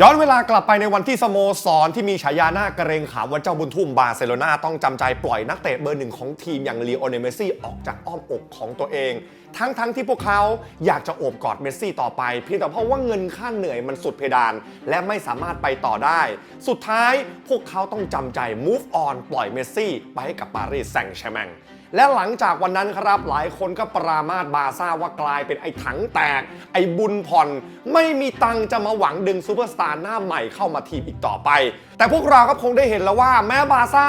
ย้อนเวลากลับไปในวันที่สโมสรที่มีฉายาหน้าเกรงขามว่าเจ้าบุญทุ่มบาร์เซโลนาต้องจำใจปล่อยนักเตะเบอร์หนึ่งของทีมอย่างลีโอเนเมซี่ออกจากอ้อมอกของตัวเอง ทั้งๆทที่พวกเขาอยากจะโอบกอดเมสซี่ต่อไป เพียงแต่เพราะว่าเงินค่าเหนื่อยมันสุดเพดาน และไม่สามารถไปต่อได้ สุดท้ายพวกเขาต้องจำใจ move on ปล่อยเมสซี่ไปให้กับปารีสแซงต์แชร์แมง และหลังจากวันนั้นครับหลายคนก็ปรามาสบาซ่าว่ากลายเป็นไอ้ถังแตก ไอ้บุญผ่อน ไม่มีตังจะมาหวังดึงซูเปอร์สตาร์หน้าใหม่เข้ามาทีมอีกต่อไป แต่พวกเราก็คงได้เห็นแล้วว่าแม้บาซ่า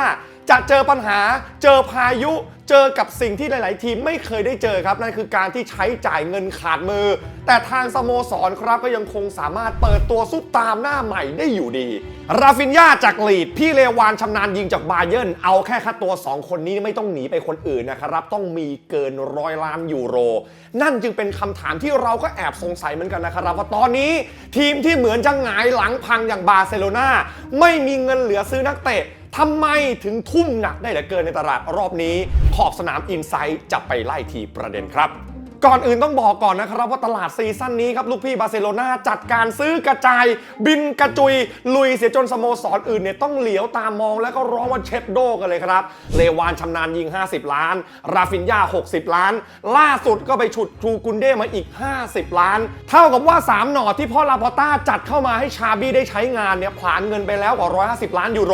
จะเจอปัญหา เจอพายุ เจอกับสิ่งที่หลาย ๆ ทีมไม่เคยได้เจอครับนั่นคือการที่ใช้จ่ายเงินขาดมือ แต่ทางสโมสรครับก็ยังคงสามารถเปิดตัวซุปตามหน้าใหม่ได้อยู่ดี ราฟินยาจากลีด พี่เลวานชำนาญยิงจากบาเยิร์นเอาแค่ค่าตัว 2 คนนี้ไม่ต้องหนีไปคนอื่นนะครับ ต้องมีเกินร้อยล้านยูโร นั่นจึงเป็นคำถามที่เราก็แอบสงสัยเหมือนกันนะครับว่าตอนนี้ทีมที่เหมือนจะหงายหลังพังอย่างบาร์เซโลนาไม่มีเงินเหลือซื้อนักเตะ ทำไมถึงทุ่มหนักได้เหลือเกินในตลาดรอบนี้ ขอบสนามอินไซต์จะไปไล่ทีประเด็นครับ ก่อนอื่นต้องบอกก่อนนะครับว่าตลาดซีซั่นนี้ครับลูกพี่บาร์เซโลนาจัดการซื้อกระจาย บินกระจุย ลุยเสียจนสโมสรอื่นเนี่ยต้องเหลียวตามมองแล้วก็ร้องว่าเช็ดโดกันเลยครับ เลวานชำนาญยิง 50 ล้าน ราฟินยา60 ล้าน ล่าสุดก็ไปฉุดทรูกุนเด้มาอีก 50 ล้าน เท่ากับว่า 3 หน่อที่พ่อลาพอต้าจัดเข้ามาให้ชาบี้ได้ใช้งานเนี่ยผลานเงินไปแล้วกว่า 150 ล้านยูโร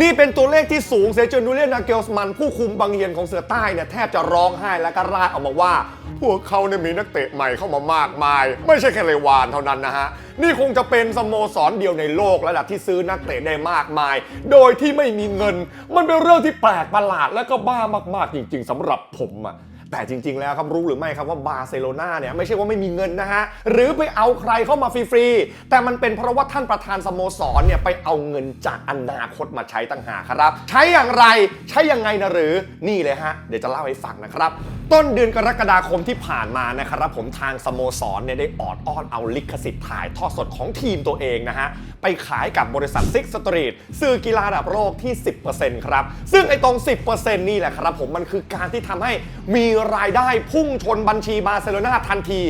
นี่เป็นตัวเลขที่สูงเสียจนดูเลียนนาเกลสมันผู้คุมบางเฮียนของเสือใต้เนี่ยแทบจะร้องไห้และก็ร่ายออกมาว่าพวกเขาเนี่ยมีนักเตะใหม่เข้ามามากมาย ไม่ใช่แค่เลวานเท่านั้นนะฮะ นี่คงจะเป็นสโมสรเดียวในโลกแล้วล่ะที่ซื้อนักเตะได้มากมาย โดยที่ไม่มีเงิน มันเป็นเรื่องที่แปลกประหลาดและก็บ้ามากๆจริง ๆสำหรับผมอะ แต่จริง ๆ แล้วครับรู้หรือไม่ครับว่าบาร์เซโลนาเนี่ยไม่ใช่ว่าไม่มีเงินนะฮะ หรือไปเอาใครเข้ามาฟรีๆ แต่มันเป็นเพราะว่าท่านประธานสโมสรเนี่ยไปเอาเงินจากอนาคตมาใช้ต่างหากครับ ใช้อย่างไรใช้ยังไงนะหรือนี่เลยฮะ เดี๋ยวจะเล่าให้ฟังนะครับต้นเดือนกรกฎาคมที่ผ่านมานะครับผมทางสโมสรเนี่ยได้ออดอ้อนเอาลิขสิทธิ์ถ่ายทอดสดของทีมตัวเองนะฮะ ไปขายกับบริษัทซิกสตรีทสื่อกีฬาระดับโลกที่ 10%ครับ ซึ่งไอ้ตรง 10%นี่แหละครับผมมันคือการที่ทำให้มีรายได้พุ่งชนบัญชีบาร์เซโลนาทันที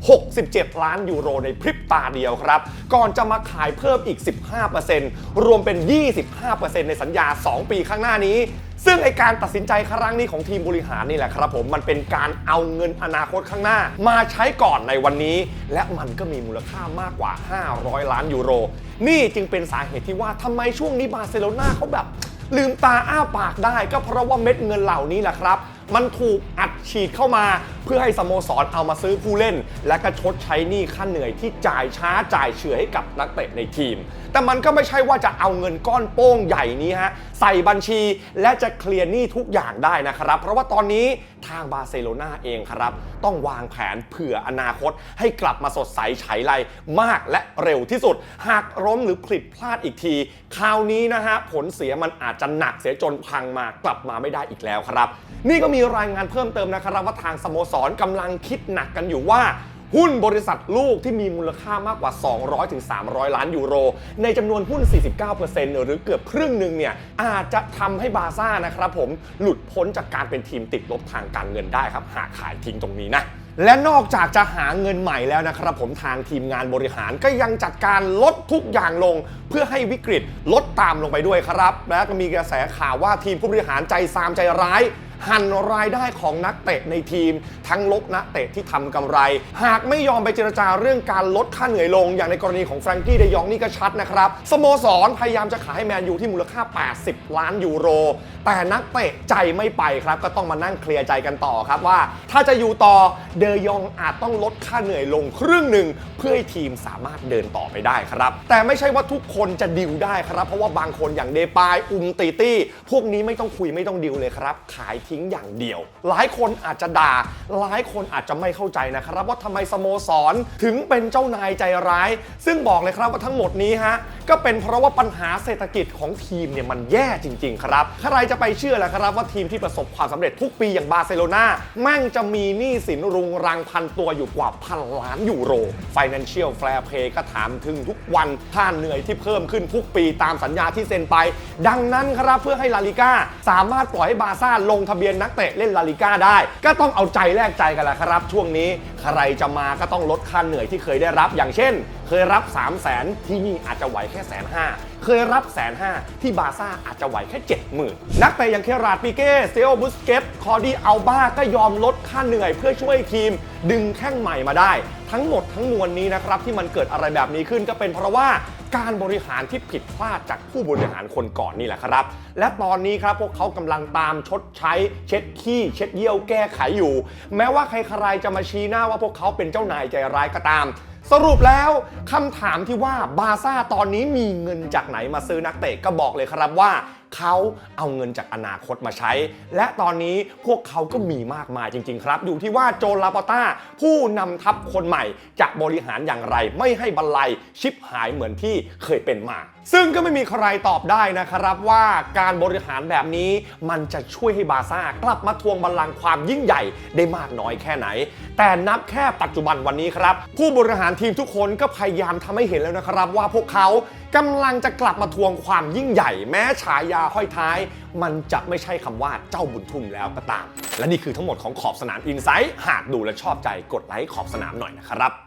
267 ล้านยูโรในพริบตาเดียวครับ ก่อนจะมาขายเพิ่มอีก 15%รวมเป็น 25%ในสัญญา 2 ปีข้างหน้านี้ ซึ่งไอการตัดสินใจครั้งนี้ของทีมบริหารนี่แหละครับผมมันเป็นการเอาเงินอนาคตข้างหน้า มาใช้ก่อนในวันนี้ และมันก็มีมูลค่ามากกว่า 500 ล้านยูโร นี่จึงเป็นสาเหตุที่ว่าทำไมช่วงนี้บาร์เซโลนาเขาแบบลืมตาอ้าปากได้ก็เพราะว่าเม็ดเงินเหล่านี้แหละครับ มันถูกอัดฉีดเข้ามา เพื่อให้สโมสรเอามาซื้อผู้เล่น และก็ชดใช้หนี้ค่าเหนื่อยที่จ่ายช้าจ่ายเฉื่อยให้กับนักเตะในทีม แต่มันก็ไม่ใช่ว่าจะเอาเงินก้อนโป้งใหญ่นี้ฮะใส่บัญชีและจะเคลียร์หนี้ทุกอย่างได้นะครับ เพราะว่าตอนนี้ทางบาร์เซโลนาเองครับ ต้องวางแผนเผื่ออนาคต ให้กลับมาสดใสไฉไลมากและเร็วที่สุด หากล้มหรือผิดพลาดอีกที คราวนี้นะฮะผลเสียมันอาจจะหนักเสียจนพังมากลับมาไม่ได้อีกแล้วครับ นี่ก็มีีรายงานเพิ่มเติมนะครับว่าทางสโมสรกำลังคิดหนักกันอยู่ว่าหุ้นบริษัทลูกที่มีมูลค่ามากกว่า 200-300ถึงล้านยูโร ในจำนวนหุ้น 49%หรือเกือบครึ่งหนึ่งเนี่ยอาจจะทำให้บาร์ซ่านะครับผมหลุดพ้นจากการเป็นทีมติดลบทางการเงินได้ครับ หากขายทิ้งตรงนี้นะ และนอกจากจะหาเงินใหม่แล้วนะครับผมทางทีมงานบริหารก็ยังจัดการลดทุกอย่างลง เพื่อให้วิกฤตลดตามลงไปด้วยครับ และก็มีกระแสข่าวว่าทีมผู้บริหารใจซามใจร้าย หั่นรายได้ของนักเตะในทีมทั้งลบนักเตะที่ทำกำไร หากไม่ยอมไปเจรจาเรื่องการลดค่าเหนื่อยลง อย่างในกรณีของแฟรงกี้เดยองนี่ก็ชัดนะครับสโมสรพยายามจะขายให้แมนยูที่มูลค่า 80 ล้านยูโร แต่นักเตะใจไม่ไปครับก็ต้องมานั่งเคลียร์ใจกันต่อครับว่า ถ้าจะอยู่ต่อเดยองอาจต้องลดค่าเหนื่อยลงครึ่งหนึ่งเพื่อให้ทีมสามารถเดินต่อไปได้ครับ แต่ไม่ใช่ว่าทุกคนจะดิวได้ครับ เพราะว่าบางคนอย่างเดปายอุมตีตี้พวกนี้ไม่ต้องคุยไม่ต้องดิวเลยครับ ขายทิ้งอย่างเดียว หลายคนอาจจะด่าหลายคนอาจจะไม่เข้าใจนะครับ ว่าทำไมสโมสรถึงเป็นเจ้านายใจร้าย ซึ่งบอกเลยครับว่าทั้งหมดนี้ฮะก็เป็นเพราะว่าปัญหาเศรษฐกิจของทีมเนี่ยมันแย่จริง ๆ ครับ ใครจะไปเชื่อล่ะครับว่าทีมที่ประสบความสำเร็จทุกปีอย่างบาร์เซโลนาแม่งจะมีหนี้สินรุงรังพันตัวอยู่กว่าพันล้านยูโร Financial Fair Play ก็ถามถึงทุกวันค่าเหนื่อยที่เพิ่มขึ้นทุกปีตามสัญญาที่เซ็นไป ดังนั้นครับเพื่อให้ลาลิก้าสามารถปล่อยให้บาร์ซ่าลงทะะเบียนนักเตะเล่นลาลิก้าได้ ก็ต้องเอาใจแลกใจกันแหละครับ ช่วงนี้ใครจะมาก็ต้องลดค่าเหนื่อยที่เคยได้รับ อย่างเช่น เคยรับ 3 0 0แสนที่นี่อาจจะไหวแค่แสนห้าเคยรับแสนห้าที่บาร์ซ่าอาจจะไหวแค่ 70,000 นักเตะอย่างเคราดปิเก้เซโอบุสเกต คอดีอัลบาก็ยอมลดค่าเหนื่อยเพื่อช่วยทีม ดึงแข้งใหม่มาได้ ทั้งหมดทั้งมวลนี้นะครับที่มันเกิดอะไรแบบนี้ขึ้นก็เป็นเพราะว่าการบริหารที่ผิดพลาดจากผู้บริหารคนก่อนนี่แหละครับ และตอนนี้ครับพวกเขากำลังตามชดใช้ เช็ดขี้ เช็ดเยี่ยวแก้ไขอยู่ แม้ว่าใครๆจะมาชี้หน้าว่าพวกเขาเป็นเจ้านายใจร้ายก็ตามสรุปแล้วคำถามที่ว่าบาซ่าตอนนี้มีเงินจากไหนมาซื้อนักเตะก็บอกเลยครับว่า เขาเอาเงินจากอนาคตมาใช้ และตอนนี้พวกเขาก็มีมากมายจริง ๆ ครับ อยู่ที่ว่าโจลาปอต้า ผู้นำทัพคนใหม่จะบริหารอย่างไร ไม่ให้บรรลัยชิบหายเหมือนที่เคยเป็นมา ซึ่งก็ไม่มีใครตอบได้นะครับว่าการบริหารแบบนี้มันจะช่วยให้บาซ่ากลับมาทวงบัลลังก์ความยิ่งใหญ่ได้มากน้อยแค่ไหน แต่นับแค่ปัจจุบันวันนี้ครับ ผู้บริหารทีมทุกคนก็พยายามทำให้เห็นแล้วนะครับว่าพวกเขากำลังจะกลับมาทวงความยิ่งใหญ่ แม้ฉายาห้อยท้าย มันจะไม่ใช่คำว่าเจ้าบุญทุ่มแล้วก็ตาม และนี่คือทั้งหมดของขอบสนามอินไซต์หากดูและชอบใจกดไลค์ขอบสนามหน่อยนะครับ